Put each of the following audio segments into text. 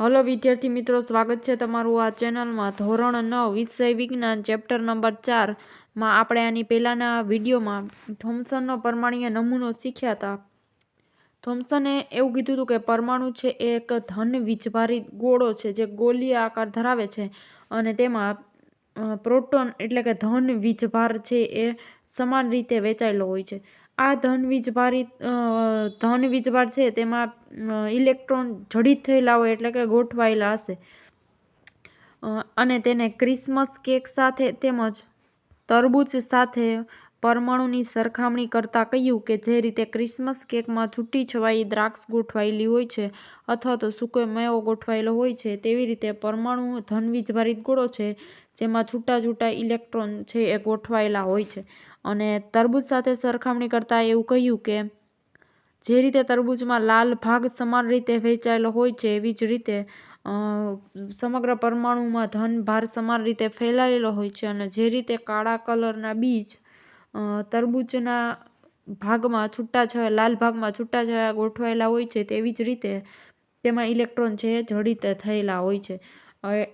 Hello વિદ્યાર્થી મિત્રો, સ્વાગત છે તમારું આ ચેનલમાં ધોરણ નવ, વિષય વિજ્ઞાન, ચેપ્ટર નંબર ચારમાં આપણે આની પહેલાંના વિડીયોમાં થોમ્સનનો પરમાણીય નમૂનો શીખ્યા હતા. થોમ્સને એવું કીધું હતું કે પરમાણુ છે એ એક ધન વીજભારી ગોળો છે જે ગોલીય આકાર ધરાવે છે અને તેમાં પ્રોટોન એટલે કે ધન વીજભાર છે એ સમાન રીતે વેચાયેલો હોય છે. આ ધન વીજભારિત ધન વીજભાર છે તેમાં ઇલેક્ટ્રોન જડિત થયેલા હોય એટલે કે ગોઠવાયેલા હશે. અને તેને ક્રિસમસ કેક સાથે તેમજ તરબૂચ સાથે પરમાણુની સરખામણી કરતાં કહ્યું કે જે રીતે ક્રિસમસ કેકમાં છૂટી છવાઈ દ્રાક્ષ ગોઠવાયેલી હોય છે અથવા તો સૂકો મેવો ગોઠવાયેલો હોય છે તેવી રીતે પરમાણુ ધનવીજભારિત ગોળો છે જેમાં છૂટા છૂટા ઇલેક્ટ્રોન છે એ ગોઠવાયેલા હોય છે. અને તરબૂચ સાથે સરખામણી કરતાં એવું કહ્યું કે, જે રીતે તરબૂચમાં લાલ ભાગ સમાન રીતે વહેંચાયેલો હોય છે, એવી જ રીતે સમગ્ર પરમાણુમાં ધન ભાર સમાન રીતે ફેલાયેલો હોય છે અને જે રીતે કાળા કલરના બીજ તરબૂચના ભાગમાં છૂટાછવાયા લાલ ભાગમાં છૂટાછવાયા ગોઠવાયેલા હોય છે, તેવી જ રીતે તેમાં ઇલેક્ટ્રોન છે જડિત થયેલા હોય છે.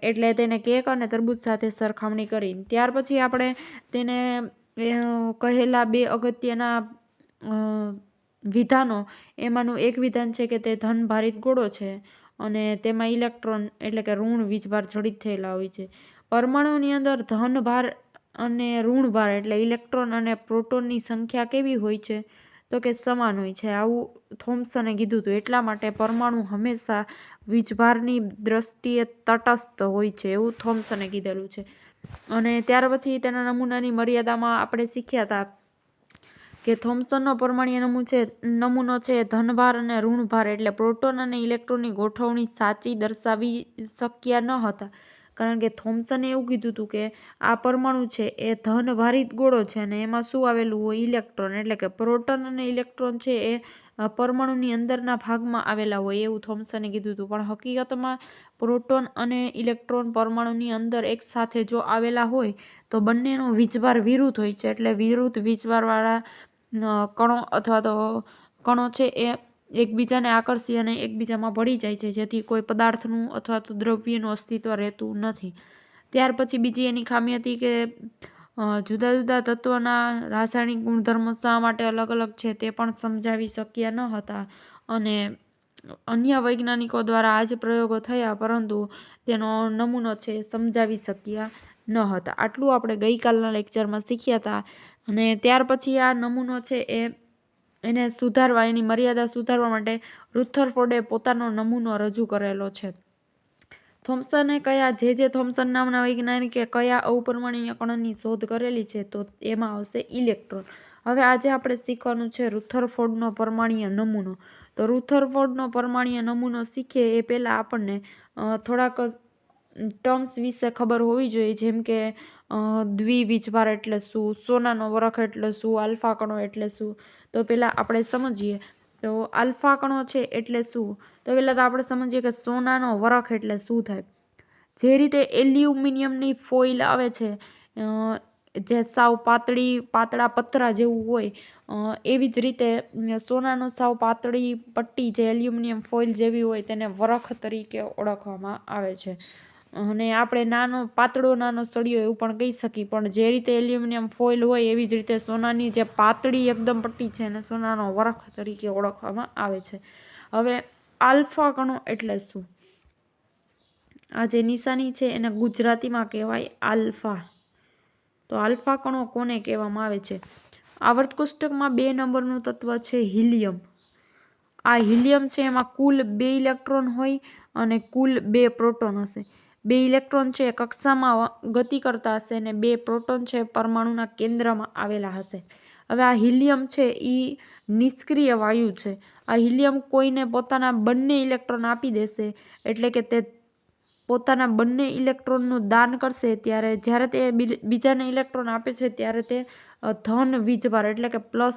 એટલે તેને કેક અને તરબૂચ સાથે સરખામણી કરી. ત્યાર પછી આપણે તેને કહેલા બે અગત્યના વિધાનો. એમાંનું એક વિધાન છે કે તે ધન ભારિત ગોળો છે અને તેમાં ઇલેક્ટ્રોન એટલે કે ઋણ વીજભાર જડિત થયેલા હોય છે. પરમાણુની અંદર ધન ભાર અને ઋણ ભાર એટલે ઇલેક્ટ્રોન અને પ્રોટોનની સંખ્યા કેવી હોય છે? તો કે સમાન હોય છે. આવું થોમ્સને કીધું હતું. એટલા માટે પરમાણુ હંમેશા વીજભારની દ્રષ્ટિએ તટસ્થ હોય છે એવું થોમ્સને કીધેલું છે. અને ત્યાર પછી તેના નમૂનાની મર્યાદામાં આપણે શીખ્યા હતા કે થોમ્સનનો પરમાણીય નમૂ છે, નમૂનો છે ધનભાર અને ઋણભાર એટલે પ્રોટોન અને ઇલેક્ટ્રોનની ગોઠવણી સાચી દર્શાવી શક્યા ન હતા. કારણ કે થોમ્સને એવું કીધું હતું કે આ પરમાણુ છે, એ ધનભારિત ગોળો છે અને એમાં શું આવેલું હોય? ઇલેક્ટ્રોન. એટલે કે પ્રોટોન અને ઇલેક્ટ્રોન છે, એ પરમાણુની અંદરના ભાગમાં આવેલા હોય એવું થોમ્સને કીધું હતું પણ હકીકતમાં પ્રોટોન અને ઇલેક્ટ્રોન પરમાણુની અંદર એક સાથે જો આવેલા હોય, તો બંનેનો વીજભાર વિરુદ્ધ હોય છે. એટલે વિરુદ્ધ વીજભારવાળા કણો અથવા તો કણો છે એ એકબીજાને આકર્ષી અને એકબીજામાં ભળી જાય છે, જેથી કોઈ પદાર્થનું અથવા તો દ્રવ્યનું અસ્તિત્વ રહેતું નથી. ત્યાર પછી બીજી એની ખામી હતી કે જુદા જુદા તત્વોના રાસાયણિક ગુણધર્મો શા માટે અલગ અલગ છે તે પણ સમજાવી શક્યા ન હતા. અને અન્ય વૈજ્ઞાનિકો દ્વારા આ જ પ્રયોગો થયા, પરંતુ તેનો નમૂનો છે સમજાવી શક્યા ન હતા. આટલું આપણે ગઈકાલના લેક્ચરમાં શીખ્યા હતા અને ત્યાર પછી આ નમૂનો છે એ એને સુધારવા, એની મર્યાદા સુધારવા માટે રુથરફોર્ડે પોતાનો નમૂનો રજૂ કરેલો છે. થોમ્સને કયા, જે જે થોમ્સન નામના વૈજ્ઞાનિકે કયા અવપરમાણીય કણની શોધ કરેલી છે, તો એમાં આવશે ઇલેક્ટ્રોન. હવે આજે આપણે શીખવાનું છે રુથરફોર્ડનો પરમાણીય નમૂનો. તો રુથરફોર્ડનો પરમાણીય નમૂનો શીખીએ એ પહેલાં આપણને થોડાક ટર્મ્સ વિશે ખબર હોવી જોઈએ. જેમ કે દ્વિવીજભાર એટલે શું, સોનાનો વરખ એટલે શું, આલ્ફા કણો એટલે શું. તો પહેલાં આપણે સમજીએ. તો આલ્ફા કણો છે એટલે શું? તો પહેલાં તો આપણે સમજીએ કે સોનાનો વરખ એટલે શું થાય. જે રીતે એલ્યુમિનિયમની ફોઇલ આવે છે જે સાવ પાતળી, પાતળા પતરા જેવું હોય એવી જ રીતે સોનાનું સાવ પાતળી પટ્ટી જે એલ્યુમિનિયમ ફોઇલ જેવી હોય તેને વરખ તરીકે ઓળખવામાં આવે છે. અને આપણે નાનો, પાતળો નાનો સળિયો એવું પણ કહી શકીએ, પણ જે રીતે એલ્યુમિનિયમ ફોઇલ હોય એવી જ રીતે સોનાની જે પાતળી એકદમ પટ્ટી છે એને સોનાનો વરખ તરીકે ઓળખવામાં આવે છે. હવે આલ્ફા કણો એટલે શું? આ જે નિશાની છે એને ગુજરાતીમાં કહેવાય આલ્ફા. તો આલ્ફા કણો કોને કહેવામાં આવે છે? આવર્ત કોષ્ટકમાં બે નંબરનું તત્વ છે હિલિયમ. આ હિલિયમ છે, એમાં કુલ બે ઇલેક્ટ્રોન હોય અને કુલ બે પ્રોટોન હશે. બે ઇલેક્ટ્રોન છે કક્ષામાં ગતિ કરતા હશે અને બે પ્રોટોન છે પરમાણુના કેન્દ્રમાં આવેલા હશે. હવે આ હિલિયમ છે, એ નિષ્ક્રિય વાયુ છે. આ હિલિયમ કોઈને પોતાના બંને ઇલેક્ટ્રોન આપી દેશે, એટલે કે તે પોતાના બંને ઇલેક્ટ્રોનનું દાન કરશે ત્યારે જ્યારે તે બીજાને ઇલેક્ટ્રોન આપે છે ત્યારે તે ધન વીજભાર એટલે કે પ્લસ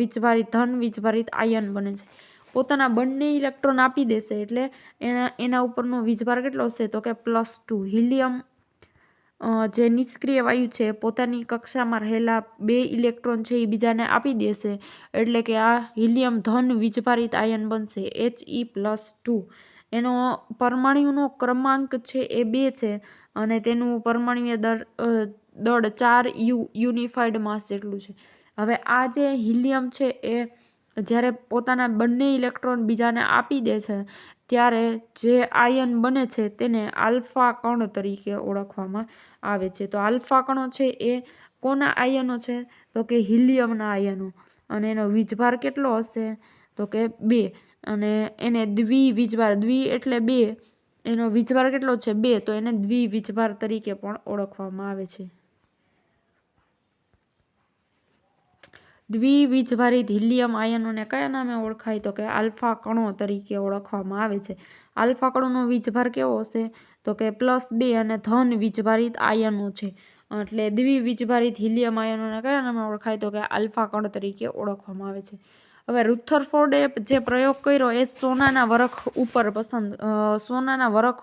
વીજભારી ધન, વીજભારિત આયન બને છે. પોતાના બંને ઇલેક્ટ્રોન આપી દેશે એટલે એના એના ઉપરનો વીજભાર કેટલો હશે? તો કે પ્લસ ટુ. હિલિયમ જે નિષ્ક્રિય વાયુ છે, પોતાની કક્ષામાં રહેલા બે ઇલેક્ટ્રોન છે એ બીજાને આપી દેશે એટલે કે આ હિલિયમ ધન વીજભારિત આયન બનશે. એચ ઈ પ્લસ ટુ એનો પરમાણુનો ક્રમાંક છે એ બે છે અને તેનું પરમાણુય દર દળ ચાર યુ, યુનિફાઈડ માસ જેટલું છે. હવે આ જે હિલિયમ છે એ જ્યારે પોતાના બંને ઇલેક્ટ્રોન બીજાને આપી દે છે, ત્યારે જે આયન બને છે તેને આલ્ફા કણ તરીકે ઓળખવામાં આવે છે. તો આલ્ફા કણો છે એ કોના આયનો છે? તો કે હિલિયમના આયનો. અને એનો વીજભાર કેટલો હશે? તો કે બે. અને એને દ્વિ વીજભાર, દ્વિ એટલે બે, એનો વીજભાર કેટલો છે? બે, તો એને દ્વિ વીજભાર તરીકે પણ ઓળખવામાં આવે છે. દ્વિવીજભારિત હિલિયમ આયનોને કયા નામે ઓળખાય? તો કે આલ્ફા કણો તરીકે ઓળખવામાં આવે છે. આલ્ફા કણોનો વીજભાર કેવો હશે? તો કે પ્લસ બે અને ધન વીજભારિત આયનો છે. એટલે દ્વિવીજભારિત હિલિયમ આયનોને કયા નામે ઓળખાય? તો કે આલ્ફા કણ તરીકે ઓળખવામાં આવે છે. હવે રુથરફોર્ડે જે પ્રયોગ કર્યો એ સોનાના વરખ ઉપર પસંદ સોનાના વરખ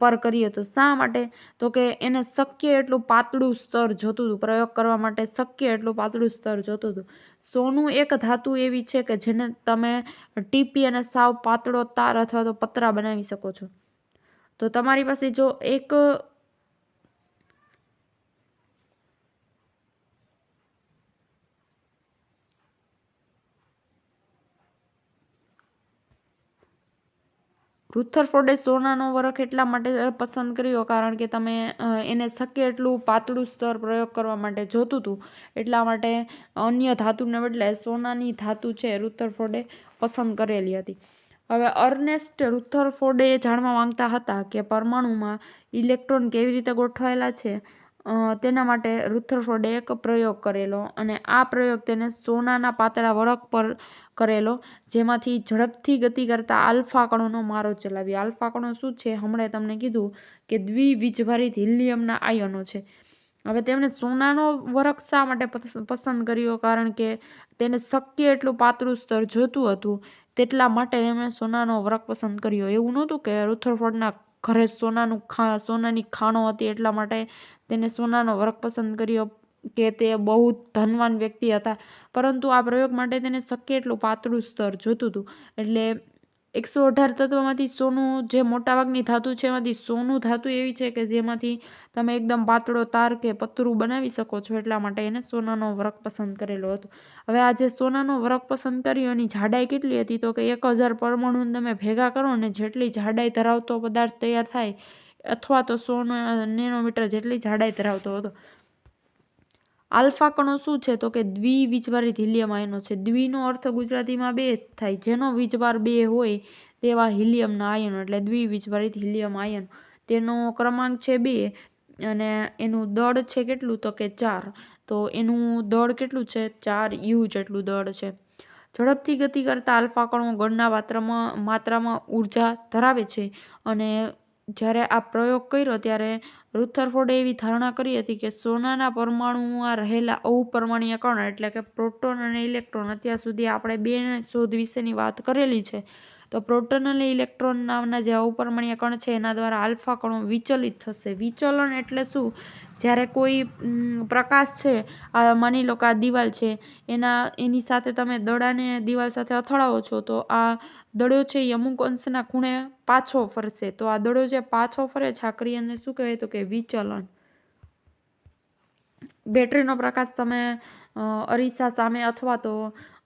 પર કર્યો હતો શા માટે? તો કે એને શક્ય એટલું પાતળું સ્તર જોતું હતું, પ્રયોગ કરવા માટે શક્ય એટલું પાતળું સ્તર જોતું હતું. સોનું એક ધાતુ એવી છે કે જેને તમે ટીપી અને સાવ પાતળો તાર અથવા તો પતરા બનાવી શકો છો. તો તમારી પાસે જો એક રુથરફોર્ડે સોનાનો વરખ એટલા માટે પસંદ કર્યો કારણ કે તમે એને શક્ય એટલું પાતળું સ્તર પ્રયોગ કરવા માટે જોતું હતું એટલા માટે અન્ય ધાતુને બદલે સોનાની ધાતુ છે રુથરફોર્ડે પસંદ કરેલી હતી. હવે અર્નેસ્ટ રુથરફોર્ડે જાણવા માંગતા હતા કે પરમાણુમાં ઇલેક્ટ્રોન કેવી રીતે ગોઠવાયેલા છે? તેના માટે રુથરફોર્ડે એક પ્રયોગ કરેલો અને આ પ્રયોગ તેને સોનાના પાતળા વળક પર કરેલો, જેમાંથી ઝડપથી ગતિ કરતા આલ્ફા કણોનો મારો ચલાવ્યો. આલ્ફા કણો શું છે? હમણાં તમને કીધું કે દ્વિવીજભારિત હિલિયમના આયનો છે. હવે તેમણે સોનાનો વરખ શા માટે પસંદ કર્યો? કારણ કે તેને શક્ય એટલું પાતળું સ્તર જોતું હતું, તેટલા માટે તેમણે સોનાનો વરખ પસંદ કર્યો. એવું નહોતું કે રુથરફોર્ડના ઘરે સોનાનું ખા, સોનાની ખાણો હતી એટલા માટે તેને સોનાનો વર્ક પસંદ કર્યો કે તે બહુ ધનવાન વ્યક્તિ હતા. પરંતુ આ પ્રયોગ માટે તેને શક્ય એટલું પાતળું સ્તર જોતું હતું. એટલે એકસો અઢાર તત્વમાંથી સોનું જે મોટાભાગની ધાતુ છે, એમાંથી સોનું ધાતુ એવી છે કે જેમાંથી તમે એકદમ પાતળો તાર કે પતરું બનાવી શકો છો, એટલા માટે એને સોનાનો વરખ પસંદ કરેલો હતો. હવે આ જે સોનાનો વરખ પસંદ કર્યો, એની જાડાઈ કેટલી હતી? તો કે એક હજાર પરમાણુ તમે ભેગા કરો ને જેટલી જાડાઈ ધરાવતો પદાર્થ તૈયાર થાય અથવા તો સો નેનોમીટર જેટલી જાડાઈ ધરાવતો હતો. આલ્ફા કણો શું છે? તો કે દ્વિવીજભારિત હિલિયમ આયનો છે. દ્વિનો અર્થ ગુજરાતીમાં બે થાય. જેનો વીજભાર બે હોય તેવા હિલિયમના આયનો, એટલે દ્વિવીજભારિત હિલિયમ આયન તેનો ક્રમાંક છે બે અને એનું દળ છે કેટલું? તો કે ચાર. તો એનું દળ કેટલું છે? ચાર યુ જેટલું દળ છે. ઝડપથી ગતિ કરતા આલ્ફા કણો ગણના માત્રામાં માત્રામાં ઊર્જા ધરાવે છે અને જ્યારે આ પ્રયોગ કર્યો ત્યારે રુથરફોર્ડે એવી ધારણા કરી હતી કે સોનાના પરમાણુમાં રહેલા અવપરમાણીય કણ, એટલે કે પ્રોટોન અને ઇલેક્ટ્રોન, અત્યાર સુધી આપણે બે શોધ વિશેની વાત કરેલી છે. તો પ્રોટોન અને ઇલેક્ટ્રોન નામના જે અવપરમાણીય કણ છે, એના દ્વારા આલ્ફા કણો વિચલિત થશે. વિચલન એટલે શું? જ્યારે કોઈ પ્રકાશ છે, આ માની લો કે આ દિવાલ છે, એના, એની સાથે તમે દડાને દિવાલ સાથે અથડાવો છો, તો આ દડો છે એ અમુક અંશના ખૂણે પાછો ફરશે. તો આ દડો જે પાછો ફરે છે, આ શું કહેવાય તો કે વિચલન. બેટરીનો પ્રકાશ તમે અરીસા સામે અથવા તો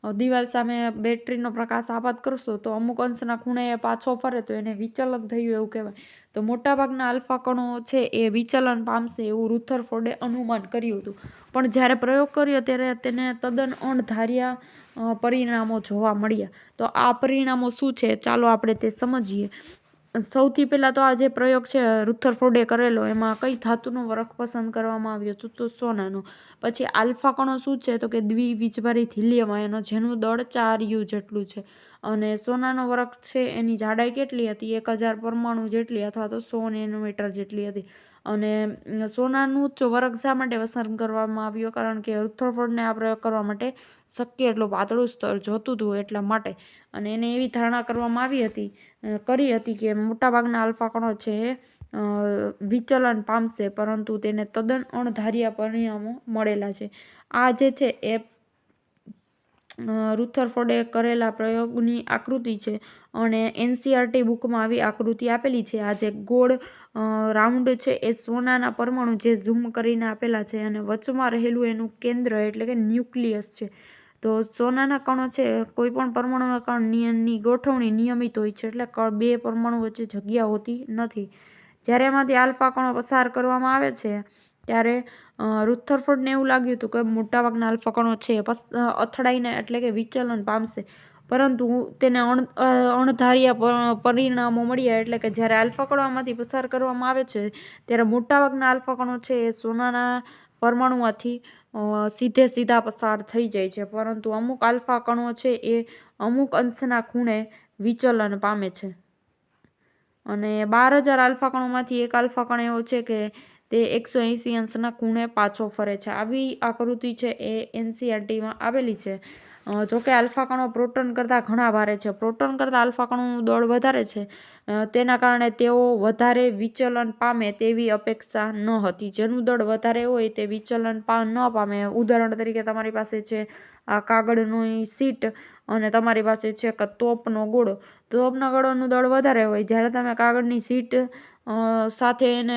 દિવાલ સામે બેટરીનો પ્રકાશ આપાત કરશો તો અમુક અંશના ખૂણે પાછો ફરે તો એને વિચલન થયું એવું કહેવાય. તો મોટાભાગના આલ્ફા કણો છે એ વિચલન પામશે એવું રુથરફોર્ડે અનુમાન કર્યું હતું. પણ જ્યારે પ્રયોગ કર્યો ત્યારે તેને તદ્દન અણધાર્યા પરિણામો જોવા મળ્યા. તો આ પરિણામો શું છે? ચાલો આપણે તે સમજીએ. સૌથી પહેલાં તો આ જે પ્રયોગ છે રુથરફોર્ડે કરેલો, એમાં કઈ ધાતુનો વરખ પસંદ કરવામાં આવ્યો હતું? તો સોનાનું. પછી આલ્ફા કણો શું છે? તો કે દ્વિવીજભારિત હિલિયમ આયનો, જેનું દળ ચાર યુ જેટલું છે. અને સોનાનો વર્ક છે, એની જાડાઈ કેટલી હતી? એક હજાર પરમાણુ જેટલી અથવા તો સો નેનોમીટર જેટલી હતી. અને સોનાનું જ વર્ક શા માટે પસંદ કરવામાં આવ્યો? કારણ કે રુથરફોર્ડને આ પ્રયોગ કરવા માટે શક્ય એટલું પાતળું સ્તર જોતું હતું એટલા માટે. અને એને એવી ધારણા કરવામાં આવી હતી કરી હતી કે મોટાભાગના આલ્ફા કણો છે એ વિચલન પામશે, પરંતુ તેને તદ્દન અણધાર્યા પરિણામો મળેલા છે. આ જે છે એ રૂથરફોર્ડે કરેલા પ્રયોગની આકૃતિ છે અને એનસીઆરટી બુકમાં આવી આકૃતિ આપેલી છે. આ જે ગોળ રાઉન્ડ છે એ સોનાના પરમાણુ જે ઝૂમ કરીને આપેલા છે અને વચમાં રહેલું એનું કેન્દ્ર એટલે કે ન્યુક્લિયસ છે. તો સોનાના કણો છે કોઈ પણ પરમાણુના કણ નિયમની ગોઠવણી નિયમિત હોય છે, એટલે ક- બે પરમાણુ વચ્ચે જગ્યા હોતી નથી. જ્યારે એમાંથી આલ્ફા કણો પસાર કરવામાં આવે છે, ત્યારે રુથરફોર્ડને એવું લાગ્યું હતું કે મોટાભાગના આલ્ફા કણો છે અથડાઈને એટલે કે વિચલન પામશે. પરંતુ તેને અણ અણધાર્યા પરિણામો મળ્યા એટલે કે જ્યારે આલ્ફા કણોમાંથી પસાર કરવામાં આવે છે, ત્યારે મોટાભાગના આલ્ફા કણો છે એ સોનાના પરમાણુમાંથી સીધે સીધા પસાર થઈ જાય છે. પરંતુ અમુક આલ્ફા કણો છે એ અમુક અંશના ખૂણે વિચલન પામે છે. અને બાર હજાર આલ્ફા કણોમાંથી એક આલ્ફા કણ એવો છે કે તે એકસો એંસી અંશના ખૂણે પાછો ફરે છે. આવી આકૃતિ છે એ એનસીઆરટીમાં આવેલી છે. જોકે આલ્ફા પ્રોટોન કરતાં ઘણા ભારે છે. પ્રોટોન કરતાં આલ્ફા કણોનું દળ વધારે છે. તેના કારણે તેઓ વધારે વિચલન પામે તેવી અપેક્ષા ન હતી. જેનું દળ વધારે હોય તે વિચલન પા, ન પામે. ઉદાહરણ તરીકે તમારી પાસે છે આ કાગળની સીટ અને તમારી પાસે છે કે તોપનો ગોળો. તોપના ગળોનું દળ વધારે હોય. જ્યારે તમે કાગળની સીટ સાથે એને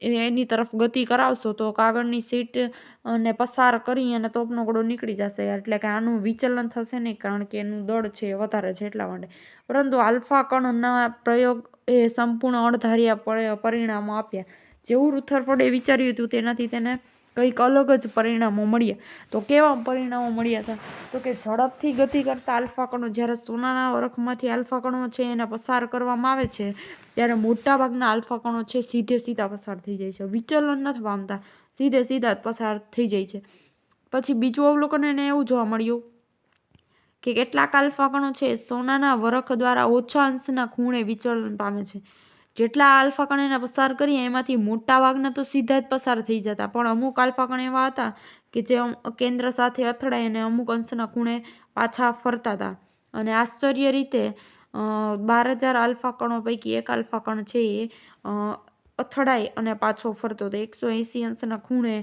એની તરફ ગતિ કરાવશો તો કાગળની સીટ અને પસાર કરી અને તોપનો ગોળો નીકળી જશે. એટલે કે આનું વિચલન થશે નહીં કારણ કે એનું દળ છે વધારે છે એટલા માટે. પરંતુ આલ્ફા કણના પ્રયોગ એ સંપૂર્ણ અણધાર્યા પરી- પરિણામો આપ્યા. જેવું રુથરફોર્ડે વિચાર્યું હતું તેનાથી તેને કંઈક અલગ જ પરિણામો મળ્યા. તો કેવા પરિણામો મળ્યા હતા? તો કે ઝડપથી ગતિ કરતા આલ્ફા કણો, જ્યારે સોનાના વરખમાંથી આલ્ફા કણો છે, એને પસાર કરવામાં આવે છે, ત્યારે મોટાભાગના આલ્ફા કણો છે, સીધે સીધા પસાર થઈ જાય છે. વિચલન નથી પામતા. સીધે સીધા પસાર થઈ જાય છે. પછી બીજું અવલોકન એને એવું જોવા મળ્યું કે કેટલાક આલ્ફા કણો છે, સોનાના વરખ દ્વારા ઓછા અંશના ખૂણે વિચલન પામે છે. જેટલા આલ્ફા કણ પસાર કરીએ, એમાંથી મોટા ભાગના તો સીધા જ પસાર થઈ જતા. પણ અમુક આલ્ફા કણ એવા હતા કે જે કેન્દ્ર સાથે અથડાય અને અમુક અંશના ખૂણે પાછા ફરતા હતા. અને આશ્ચર્ય રીતે બાર હજાર આલ્ફા કણો પૈકી એક આલ્ફા કણ છે એ અથડાય અને પાછો ફરતો હતો. એકસો એંસી અંશના ખૂણે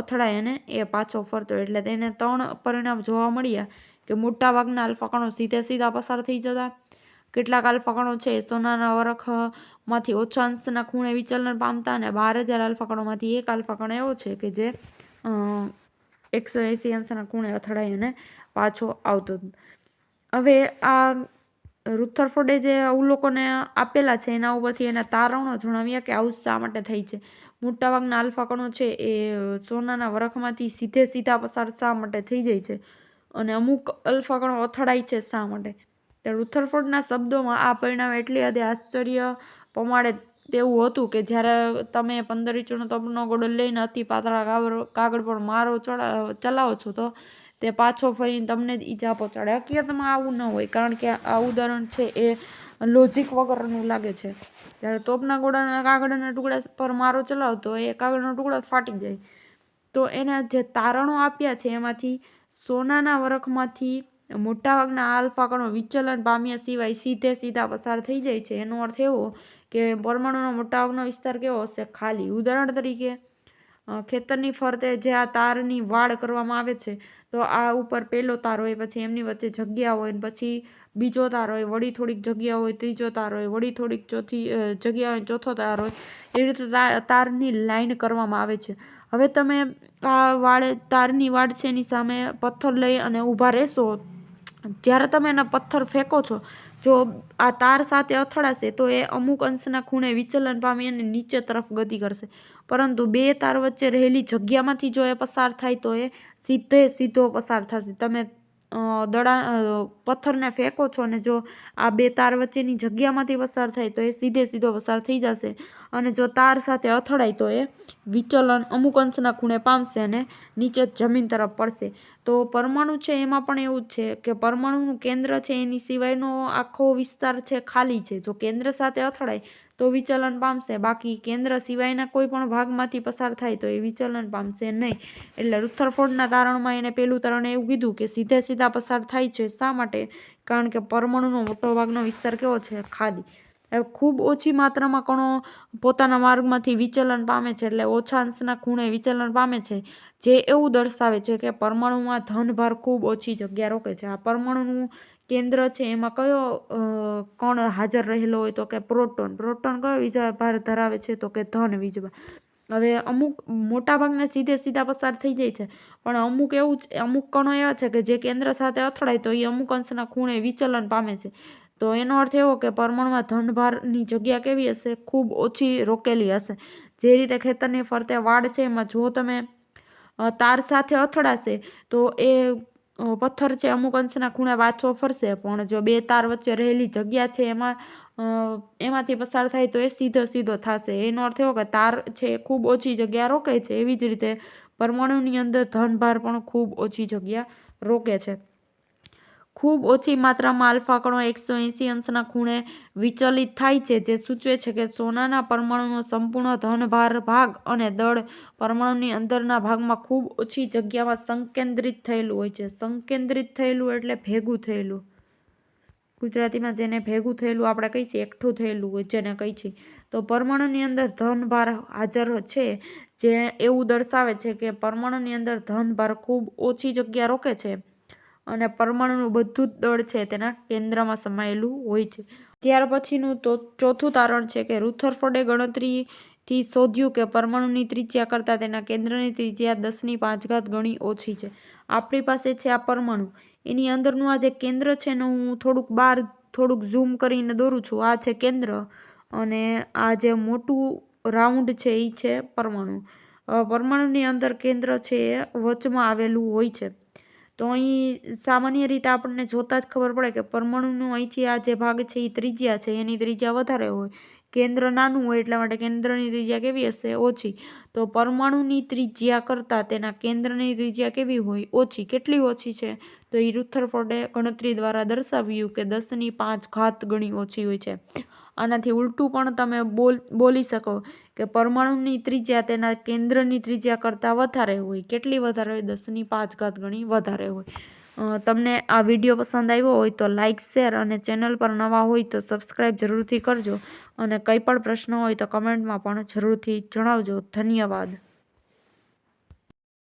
અથડાય અને એ પાછો ફરતો. એટલે તેને ત્રણ પરિણામ જોવા મળ્યા કે મોટાભાગના આલ્ફા કણો સીધે સીધા પસાર થઈ જતા. કેટલાક આલ્ફાકણો છે સોનાના વરખમાંથી ઓછા અંશના ખૂણે વિચલન પામતા અને બાર હજાર આલ્ફાકણોમાંથી એક આલ્ફાકણ એવો છે કે જે એકસો એંસી અંશના ખૂણે અથડાઈ અને પાછો આવતો. હવે આ રુથરફોર્ડે જે અવલોકોને આપેલા છે, એના ઉપરથી એના તારણો જણાવ્યા કે આવું શા માટે થઈ છે? મોટાભાગના અલ્ફાકણો છે, એ સોનાના વરખમાંથી સીધે સીધા પસાર શા માટે થઈ જાય છે? અને અમુક અલ્ફાકણો અથડાય છે શા માટે? તો રુથરફોર્ડના શબ્દોમાં આ પરિણામ એટલી હદે આશ્ચર્ય પમાડે તેવું હતું કે જ્યારે તમે પંદર ઇંચનો તપનો ગોળો લઈને અતિ પાતળા કાગળ પર મારો ચલાવો છો તો તે પાછો ફરીને તમને ઈજા પહોંચાડે. હકીકતમાં આવું ન હોય, કારણ કે આ ઉદાહરણ છે એ લોજિક વગરનું લાગે છે. જ્યારે તોપના ગોળાના કાગળના ટુકડા પર મારો ચલાવો તો એ કાગળનો ટુકડો ફાટી જાય. તો એના જે તારણો આપ્યા છે એમાંથી સોનાના વરખમાંથી મોટાભાગના આલ્ફા કણો વિચલન પામ્યા સિવાય સીધે સીધા પસાર થઈ જાય છે. એનો અર્થ એવો કે પરમાણુનો મોટાભાગનો વિસ્તાર કેવો હશે? ખાલી. ઉદાહરણ તરીકે ખેતરની ફરતે જે આ તારની વાડ કરવામાં આવે છે, તો આ ઉપર પહેલો તાર હોય, પછી એમની વચ્ચે જગ્યા હોય પછી બીજો તાર હોય, વળી થોડીક જગ્યા હોય, ત્રીજો તાર હોય, વળી થોડીક ચોથી જગ્યા હોય, ચોથો તાર હોય, એવી રીતે તારની લાઈન કરવામાં આવે છે. હવે તમે આ વાળે, તારની વાડ છે એની સામે પથ્થર લઈ અને ઊભા રહેશો. જ્યારે તમે એના પથ્થર ફેંકો છો, જો આ તાર સાથે અથડાશે, તો એ અમુક અંશના ખૂણે વિચલન પામી અને નીચે તરફ ગતિ કરશે. પરંતુ બે તાર વચ્ચે રહેલી જગ્યામાંથી જો એ પસાર થાય, તો એ સીધે સીધો પસાર થશે. તમે દડા પથ્થરને ફેંકો છો અને જો આ બે તાર વચ્ચેની જગ્યામાંથી પસાર થાય તો એ સીધે સીધો પસાર થઈ જશે અને જો તાર સાથે અથડાય તો એ વિચલન અમુક અંશના ખૂણે પામશે અને નીચે જમીન તરફ પડશે. તો પરમાણુ છે એમાં પણ એવું જ છે કે પરમાણુનું કેન્દ્ર છે એની સિવાયનો આખો વિસ્તાર છે ખાલી છે. જો કેન્દ્ર સાથે અથડાય તો વિચલન પામશે. બાકી કેન્દ્ર સિવાયના કોઈ પણ ભાગમાંથી પસાર થાય તો એ વિચલન પામશે નહીં. એટલે રુથરફોર્ડના તારણમાં એને પેલું તારણ એવું કીધું કે સીધે સીધા પસાર થાય છે શા માટે? કારણ કે પરમાણુનો મોટો ભાગનો વિસ્તાર કેવો છે? ખાદી. ખૂબ ઓછી માત્રામાં કણો પોતાના માર્ગમાંથી વિચલન પામે છે એટલે ઓછા અંશના ખૂણે વિચલન પામે છે. જે એવું દર્શાવે છે કે પરમાણુમાં ધનભાર ખૂબ ઓછી જગ્યા રોકે છે. આ પરમાણુનું કેન્દ્ર છે, એમાં કયો કણ હાજર રહેલો હોય તો કે પ્રોટોન? પ્રોટોન કયો વીજભાર ધરાવે છે તો કે ધન વીજભાર હવે અમુક મોટાભાગના સીધે સીધા પસાર થઈ જાય છે. પણ અમુક એવું જ- અમુક કણો એવા છે કે જે કેન્દ્ર સાથે અથડાય તો એ અમુક અંશના ખૂણે વિચલન પામે છે. તો એનો અર્થ એવો કે પરમાણુમાં ધનભારની જગ્યા કેવી હશે? ખૂબ ઓછી રોકેલી હશે. જે રીતે ખેતરની ફરતે વાડ છે, એમાં જો તમે તાર સાથે અથડાશે તો એ પથ્થર છે અમુક અંશના ખૂણે વાંચો ફરશે, પણ જો બે તાર વચ્ચે રહેલી જગ્યા છે એમાં એમાંથી પસાર થાય તો એ સીધો સીધો થશે. એનો અર્થ એવો કે તાર છે એ ખૂબ ઓછી જગ્યા રોકે છે, એવી જ રીતે પરમાણુની અંદર ધનભાર પણ ખૂબ ઓછી જગ્યા રોકે છે. ખૂબ ઓછી માત્રામાં આલ્ફા કણો એકસો એંસી અંશના ખૂણે વિચલિત થાય છે, જે સૂચવે છે કે સોનાના પરમાણુનો સંપૂર્ણ ધનભાર ભાગ અને દળ પરમાણુની અંદરના ભાગમાં ખૂબ ઓછી જગ્યામાં સંકેન્દ્રિત થયેલું હોય છે. સંકેન્દ્રિત થયેલું એટલે ભેગું થયેલું. ગુજરાતીમાં જેને ભેગું થયેલું આપણે કહીએ છીએ, એકઠું થયેલું હોય જેને કહીએ છીએ. તો પરમાણુની અંદર ધનભાર હાજર છે, જે એવું દર્શાવે છે કે પરમાણુની અંદર ધનભાર ખૂબ ઓછી જગ્યા રોકે છે. અને પરમાણુનું બધું જ દળ છે તેના કેન્દ્રમાં સમાયેલું હોય છે. ત્યાર પછીનું તો ચોથું તારણ છે કે રૂથરફોર્ડે ગણતરીથી શોધ્યું કે પરમાણુની ત્રિજ્યા કરતાં તેના કેન્દ્રની ત્રિજ્યા દસની પાંચ ઘાત ગણી ઓછી છે. આપણી પાસે છે આ પરમાણુ. એની અંદરનું આ જે કેન્દ્ર છે ને હું થોડુંક બહાર થોડુંક ઝૂમ કરીને દોરું છું. આ છે કેન્દ્ર અને આ જે મોટું રાઉન્ડ છે એ છે પરમાણુ. પરમાણુની અંદર કેન્દ્ર છે એ વચમાં આવેલું હોય છે. તો અહીં સામાન્ય રીતે આપણને જોતાં જ ખબર પડે કે પરમાણુનું અહીંથી આ જે ભાગ છે એ ત્રિજ્યા છે, એની ત્રિજ્યા વધારે હોય. કેન્દ્ર નાનું હોય એટલા માટે કેન્દ્રની ત્રિજ્યા કેવી હશે? ઓછી. તો પરમાણુની ત્રિજ્યા કરતાં તેના કેન્દ્રની ત્રિજ્યા કેવી હોય? ઓછી. કેટલી ઓછી છે? તો એ રુથરફોર્ડે ગણતરી દ્વારા દર્શાવ્યું કે દસની પાંચ ઘાત ગણી ઓછી હોય છે. આનાથી ઉલટું પણ તમે બોલ, બોલી શકો. કે પરમાણુની ત્રિજ્યા તેના કેન્દ્રની ત્રિજ્યા કરતાં વધારે હોય. કેટલી વધારે હોય? દસની પાંચ ઘાત ગણી વધારે હોય. તમને આ વીડિયો પસંદ આવ્યો હોય તો લાઇક શેર અને ચેનલ પર નવા હોય તો સબસ્ક્રાઈબ જરૂરથી કરજો અને કંઈ પણ પ્રશ્ન હોય તો કમેન્ટમાં પણ જરૂરથી જણાવજો. ધન્યવાદ.